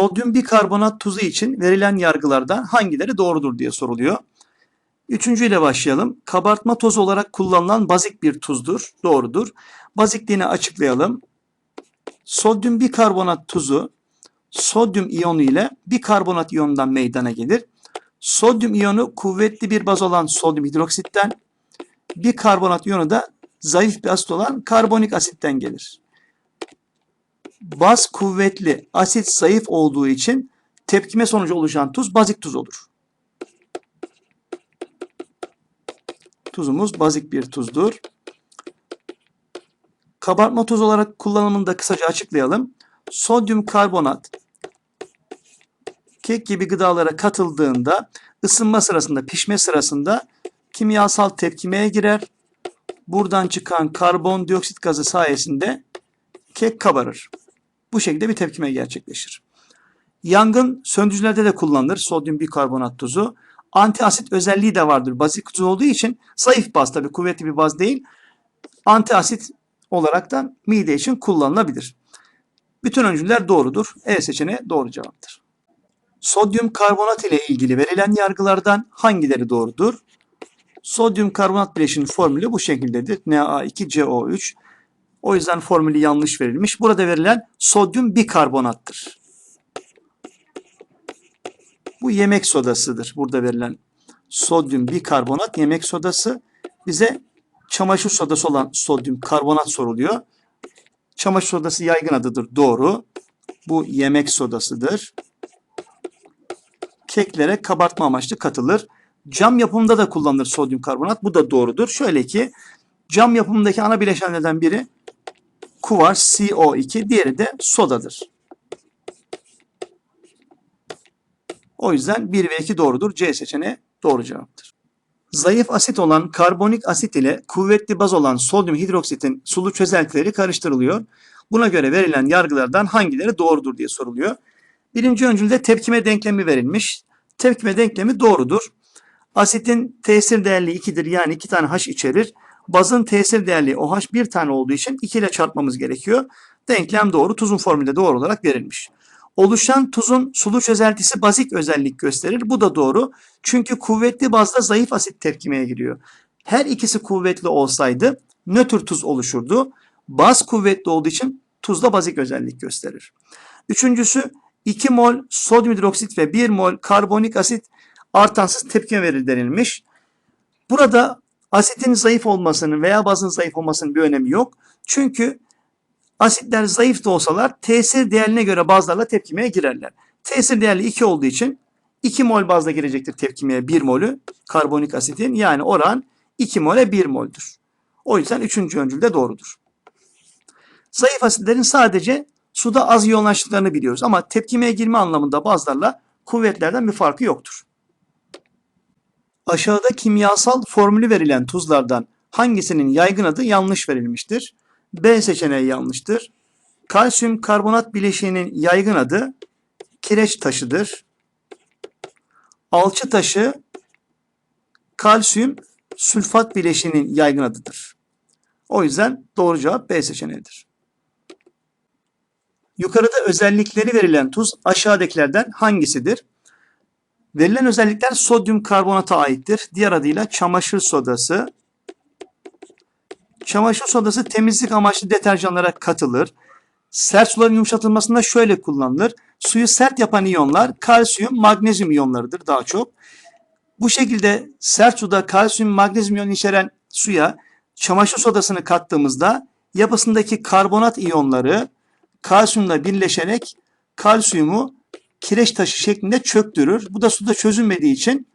Sodyum bikarbonat tuzu için verilen yargılardan hangileri doğrudur diye soruluyor. Üçüncüyle başlayalım. Kabartma tozu olarak kullanılan bazik bir tuzdur. Doğrudur. Bazikliğini açıklayalım. Sodyum bikarbonat tuzu sodyum iyonu ile bikarbonat iyonundan meydana gelir. Sodyum iyonu kuvvetli bir baz olan sodyum hidroksitten, bikarbonat iyonu da zayıf bir asit olan karbonik asitten gelir. Baz kuvvetli, asit zayıf olduğu için tepkime sonucu oluşan tuz bazik tuz olur. Tuzumuz bazik bir tuzdur. Kabartma tozu olarak kullanımını da kısaca açıklayalım. Sodyum karbonat kek gibi gıdalara katıldığında ısınma sırasında, pişme sırasında kimyasal tepkimeye girer. Buradan çıkan karbondioksit gazı sayesinde kek kabarır. Bu şekilde bir tepkime gerçekleşir. Yangın söndürücülerde de kullanılır sodyum bikarbonat tuzu. Antiasit özelliği de vardır. Bazik tuz olduğu için zayıf baz tabi kuvvetli bir baz değil. Antiasit olarak da mide için kullanılabilir. Bütün öncüller doğrudur. E seçeneği doğru cevaptır. Sodyum karbonat ile ilgili verilen yargılardan hangileri doğrudur? Sodyum karbonat bileşinin formülü bu şekildedir. Na2CO3. O yüzden formülü yanlış verilmiş. Burada verilen sodyum bikarbonattır. Bu yemek sodasıdır. Burada verilen sodyum bikarbonat yemek sodası bize çamaşır sodası olan sodyum karbonat soruluyor. Çamaşır sodası yaygın adıdır. Doğru. Bu yemek sodasıdır. Keklere kabartma amaçlı katılır. Cam yapımında da kullanılır sodyum karbonat. Bu da doğrudur. Şöyle ki cam yapımındaki ana bileşenlerden biri kuvars CO2, diğeri de sodadır. O yüzden 1 ve 2 doğrudur. C seçeneği doğru cevaptır. Zayıf asit olan karbonik asit ile kuvvetli baz olan sodyum hidroksitin sulu çözeltileri karıştırılıyor. Buna göre verilen yargılardan hangileri doğrudur diye soruluyor. Birinci öncülde tepkime denklemi verilmiş. Tepkime denklemi doğrudur. Asitin tesir değerli 2'dir yani 2 tane H içerir. Bazın tesir değerli OH bir tane olduğu için 2 ile çarpmamız gerekiyor. Denklem doğru. Tuzun formülü de doğru olarak verilmiş. Oluşan tuzun sulu çözeltisi bazik özellik gösterir. Bu da doğru. Çünkü kuvvetli bazda zayıf asit tepkimeye giriyor. Her ikisi kuvvetli olsaydı nötr tuz oluşurdu. Baz kuvvetli olduğu için tuzda bazik özellik gösterir. Üçüncüsü 2 mol sodyum hidroksit ve 1 mol karbonik asit artansız tepkime verir denilmiş. Burada asitin zayıf olmasının veya bazın zayıf olmasının bir önemi yok. Çünkü asitler zayıf da olsalar tesir değerine göre bazlarla tepkimeye girerler. Tesir değerli 2 olduğu için 2 mol bazla girecektir tepkimeye 1 molü karbonik asitin. Yani oran 2 mole 1 moldür. O yüzden 3. öncül de doğrudur. Zayıf asitlerin sadece suda az yoğunlaştıklarını biliyoruz ama tepkimeye girme anlamında bazlarla kuvvetlerden bir farkı yoktur. Aşağıda kimyasal formülü verilen tuzlardan hangisinin yaygın adı yanlış verilmiştir? B seçeneği yanlıştır. Kalsiyum karbonat bileşiğinin yaygın adı kireç taşıdır. Alçı taşı kalsiyum sülfat bileşiğinin yaygın adıdır. O yüzden doğru cevap B seçeneğidir. Yukarıda özellikleri verilen tuz aşağıdakilerden hangisidir? Verilen özellikler sodyum karbonata aittir. Diğer adıyla çamaşır sodası. Çamaşır sodası temizlik amaçlı deterjanlara katılır. Sert suların yumuşatılmasında şöyle kullanılır. Suyu sert yapan iyonlar kalsiyum, magnezyum iyonlarıdır daha çok. Bu şekilde sert suda kalsiyum, magnezyum iyonu içeren suya çamaşır sodasını kattığımızda yapısındaki karbonat iyonları kalsiyumla birleşerek kalsiyumu kireç taşı şeklinde çöktürür. Bu da suda çözülmediği için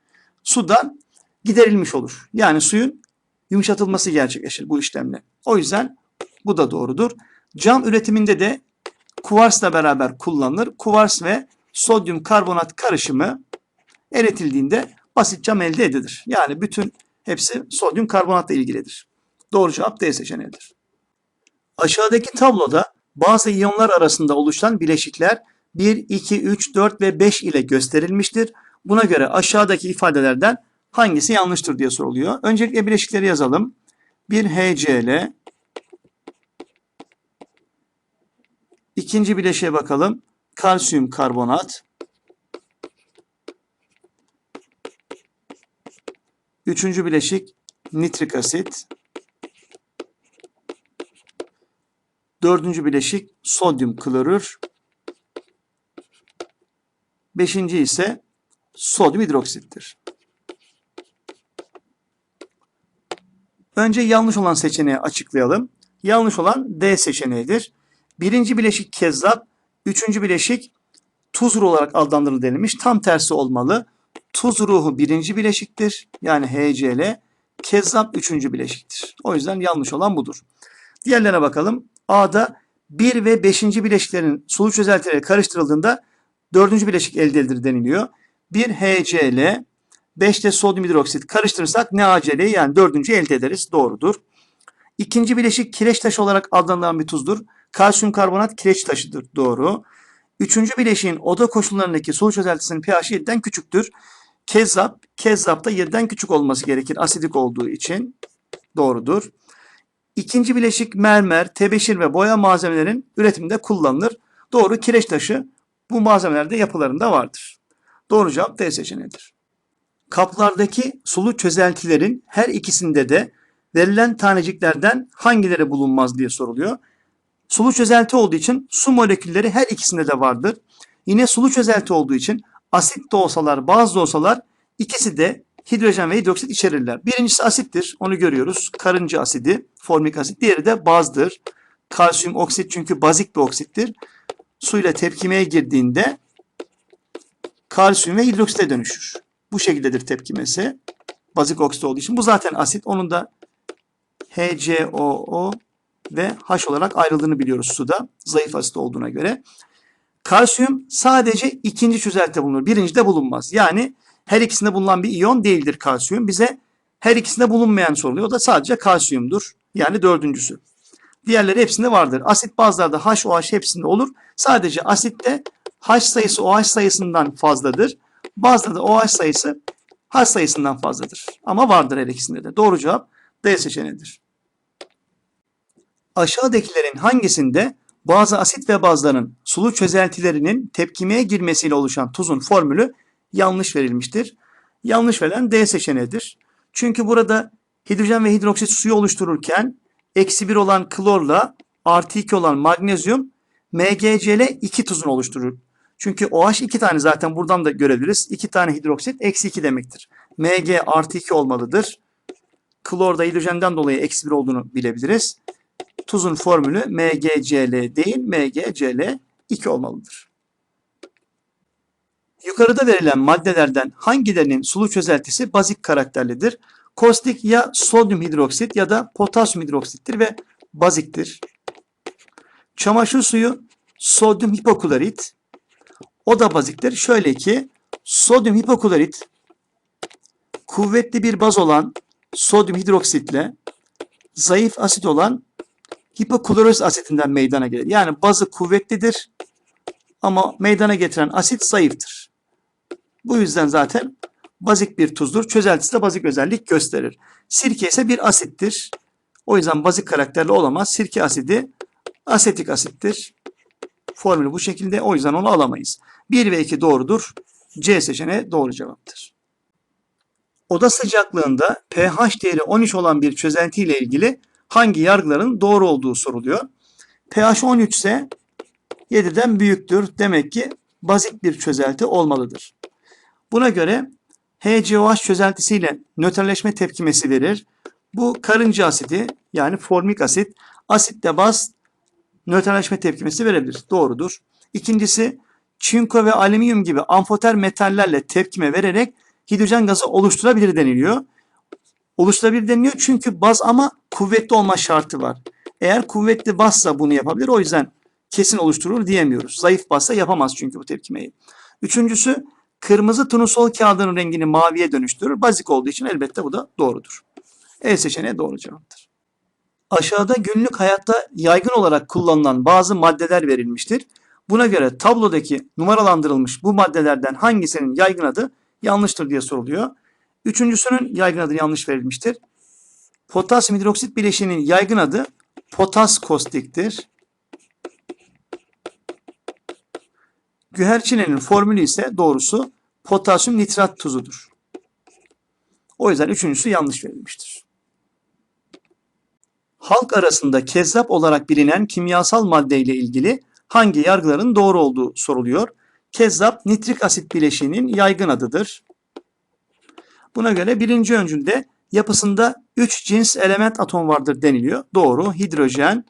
sudan giderilmiş olur. Yani suyun yumuşatılması gerçekleşir bu işlemle. O yüzden bu da doğrudur. Cam üretiminde de kuvarsla beraber kullanılır. Kuvars ve sodyum karbonat karışımı eritildiğinde basit cam elde edilir. Yani bütün hepsi sodyum karbonatla ilgilidir. Doğru cevap D seçeneğidir. Aşağıdaki tabloda bazı iyonlar arasında oluşan bileşikler 1, 2, 3, 4 ve 5 ile gösterilmiştir. Buna göre aşağıdaki ifadelerden hangisi yanlıştır diye soruluyor. Öncelikle bileşikleri yazalım. 1 HCl İkinci bileşiğe bakalım. kalsiyum karbonat. Üçüncü bileşik nitrik asit. Dördüncü bileşik sodyum klorür. Beşinci ise sodyum hidroksittir. Önce yanlış olan seçeneği açıklayalım. Yanlış olan D seçeneğidir. Birinci bileşik kezzap, üçüncü bileşik tuz olarak adlandırılır denilmiş. Tam tersi olmalı. Tuz ruhu birinci bileşiktir. Yani HCl. Kezzap üçüncü bileşiktir. O yüzden yanlış olan budur. Diğerlerine bakalım. A'da 1 ve 5. bileşiklerin sulu çözeltileri karıştırıldığında 4. bileşik elde edilir deniliyor. 1 HCl, 5 de sodyum hidroksit karıştırırsak NaCl'yi yani dördüncü elde ederiz. Doğrudur. İkinci bileşik kireç taşı olarak adlandırılan bir tuzdur. Kalsiyum karbonat kireç taşıdır. Doğru. Üçüncü bileşiğin oda koşullarındaki sulu çözeltisinin pH 7'den küçüktür. Kezzap, kezzap da 7'den küçük olması gerekir asidik olduğu için. Doğrudur. İkinci bileşik mermer, tebeşir ve boya malzemelerin üretiminde kullanılır. Doğru kireç taşı bu malzemelerde yapılarında vardır. Doğru cevap D seçeneğidir. Kaplardaki sulu çözeltilerin her ikisinde de verilen taneciklerden hangileri bulunmaz diye soruluyor. Sulu çözelti olduğu için su molekülleri her ikisinde de vardır. Yine sulu çözelti olduğu için asit de olsalar, baz da olsalar ikisi de hidrojen ve hidroksit içerirler. Birincisi asittir. Onu görüyoruz. Karınca asidi, formik asit. Diğeri de bazdır. Kalsiyum oksit çünkü bazik bir oksittir. Suyla tepkimeye girdiğinde kalsiyum ve hidroksite dönüşür. Bu şekildedir tepkimesi. Bazik oksit olduğu için. Bu zaten asit. Onun da HCOO ve H olarak ayrıldığını biliyoruz suda. Zayıf asit olduğuna göre. Kalsiyum sadece ikinci çözeltide bulunur. Birincide bulunmaz. Yani her ikisinde bulunan bir iyon değildir kalsiyum. Bize her ikisinde bulunmayan soruluyor. O da sadece kalsiyumdur. Yani dördüncüsü. Diğerleri hepsinde vardır. Asit bazlarda H, OH hepsinde olur. Sadece asitte H sayısı OH sayısından fazladır. Bazıda da OH sayısı H sayısından fazladır. Ama vardır her ikisinde de. Doğru cevap D seçeneğidir. Aşağıdakilerin hangisinde bazı asit ve bazların sulu çözeltilerinin tepkimeye girmesiyle oluşan tuzun formülü yanlış verilmiştir. Yanlış verilen D seçeneğidir. Çünkü burada hidrojen ve hidroksit suyu oluştururken eksi 1 olan klorla artı 2 olan magnezyum MgCl 2 tuzunu oluşturur. Çünkü OH 2 tane zaten buradan da görebiliriz. 2 tane hidroksit eksi 2 demektir. Mg artı 2 olmalıdır. Klor da hidrojenden dolayı eksi 1 olduğunu bilebiliriz. Tuzun formülü MgCl değil MgCl 2 olmalıdır. Yukarıda verilen maddelerden hangilerinin sulu çözeltisi bazik karakterlidir? Kostik ya sodyum hidroksit ya da potasyum hidroksittir ve baziktir. Çamaşır suyu sodyum hipoklorit. O da baziktir. Şöyle ki sodyum hipoklorit kuvvetli bir baz olan sodyum hidroksitle zayıf asit olan hipokloröz asitinden meydana gelir. Yani bazı kuvvetlidir ama meydana getiren asit zayıftır. Bu yüzden zaten bazik bir tuzdur. Çözeltisi de bazik özellik gösterir. Sirke ise bir asittir. O yüzden bazik karakterli olamaz. Sirke asidi asetik asittir. Formülü bu şekilde. O yüzden onu alamayız. 1 ve 2 doğrudur. C seçeneği doğru cevaptır. Oda sıcaklığında pH değeri 13 olan bir çözelti ile ilgili hangi yargıların doğru olduğu soruluyor. pH 13 ise 7'den büyüktür. Demek ki bazik bir çözelti olmalıdır. Buna göre HCOH çözeltisiyle nötrleşme tepkimesi verir. Bu karınca asidi yani formik asit asitle baz nötrleşme tepkimesi verebilir. Doğrudur. İkincisi çinko ve alüminyum gibi amfoter metallerle tepkime vererek hidrojen gazı oluşturabilir deniliyor. Oluşturabilir deniliyor çünkü baz ama kuvvetli olma şartı var. Eğer kuvvetli bazsa bunu yapabilir. O yüzden kesin oluşturur diyemiyoruz. Zayıf bazsa yapamaz çünkü bu tepkimeyi. Üçüncüsü kırmızı turnusol kağıdının rengini maviye dönüştürür. Bazik olduğu için elbette bu da doğrudur. E seçeneği doğru cevaptır. Aşağıda günlük hayatta yaygın olarak kullanılan bazı maddeler verilmiştir. Buna göre tablodaki numaralandırılmış bu maddelerden hangisinin yaygın adı yanlıştır diye soruluyor. Üçüncüsünün yaygın adı yanlış verilmiştir. Potasyum hidroksit bileşiğinin yaygın adı potas kostiktir. Güherçinenin formülü ise doğrusu potasyum nitrat tuzudur. O yüzden üçüncüsü yanlış verilmiştir. Halk arasında kezzap olarak bilinen kimyasal madde ile ilgili hangi yargıların doğru olduğu soruluyor. Kezzap nitrik asit bileşiğinin yaygın adıdır. Buna göre birinci öncülde yapısında 3 cins element atom vardır deniliyor. Doğru. Hidrojen,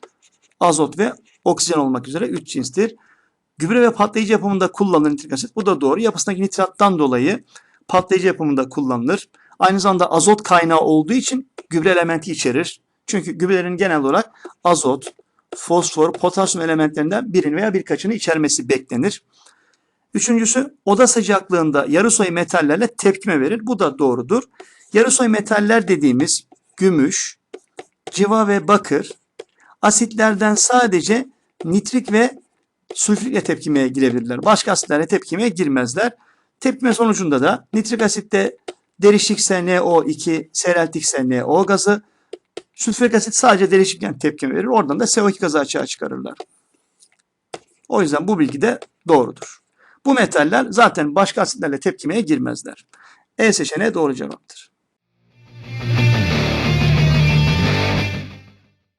azot ve oksijen olmak üzere 3 cinstir. Gübre ve patlayıcı yapımında kullanılır nitrik asit. Bu da doğru. Yapısındaki nitrattan dolayı patlayıcı yapımında kullanılır. Aynı zamanda azot kaynağı olduğu için gübre elementi içerir. Çünkü gübrelerin genel olarak azot, fosfor, potasyum elementlerinden birini veya birkaçını içermesi beklenir. Üçüncüsü oda sıcaklığında yarısoy metallerle tepkime verir. Bu da doğrudur. Yarısoy metaller dediğimiz gümüş, civa ve bakır asitlerden sadece nitrik ve sülfürle tepkimeye girebilirler. Başka asitlerle tepkimeye girmezler. Tepkime sonucunda da nitrik asitte derişikse NO2, seyreltikse NO gazı, sülfürik asit sadece derişikken tepkime verir. Oradan da CO2 gazı açığa çıkarırlar. O yüzden bu bilgi de doğrudur. Bu metaller zaten başka asitlerle tepkimeye girmezler. E seçeneği doğru cevaptır.